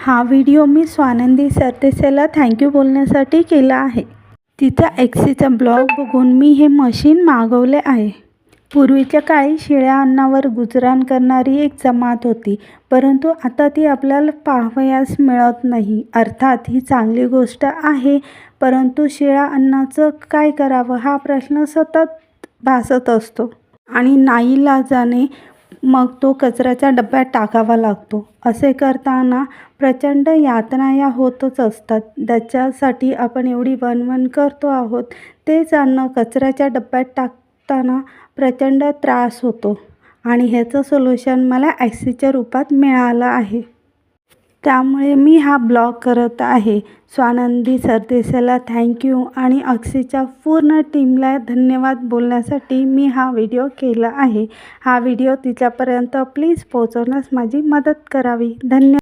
हा व्हिडिओ मी स्वानंदी सरदेसाईला थँक्यू बोलण्यासाठी केला आहे. तिचा एक्सीचा ब्लॉग बघून मी हे मशीन मागवले आहे. पूर्वीच्या काळी शिळ्या अन्नावर गुजराण करणारी एक जमात होती परंतु आता ती आपल्याला पाहावयास मिळत नाही. अर्थात ही चांगली गोष्ट आहे परंतु शिळ्या अन्नाचं काय करावं हा प्रश्न सतत भासत असतो. आणि नाईलाजाने मग तो कचऱ्याच्या डब्यात टाकावा लागतो. असे करताना प्रचंड यातना या होतच असतात. त्याच्यासाठी आपण एवढी वणवण करतो आहोत. तेच अन्न कचऱ्याच्या डब्यात टाकताना प्रचंड त्रास होतो. आणि ह्याचं सोल्युशन मला ॲक्सीच्या रूपात मिळालं आहे. त्यामुळे मी हा ब्लॉग करत आहे. स्वानंदी सरदेसाईला थँक्यू आणि अक्षीच्या पूर्ण टीमला धन्यवाद बोलण्यासाठी मी हा व्हिडिओ केला आहे. हा व्हिडिओ तिच्यापर्यंत प्लीज पोहोचवण्यास माझी मदत करावी. धन्य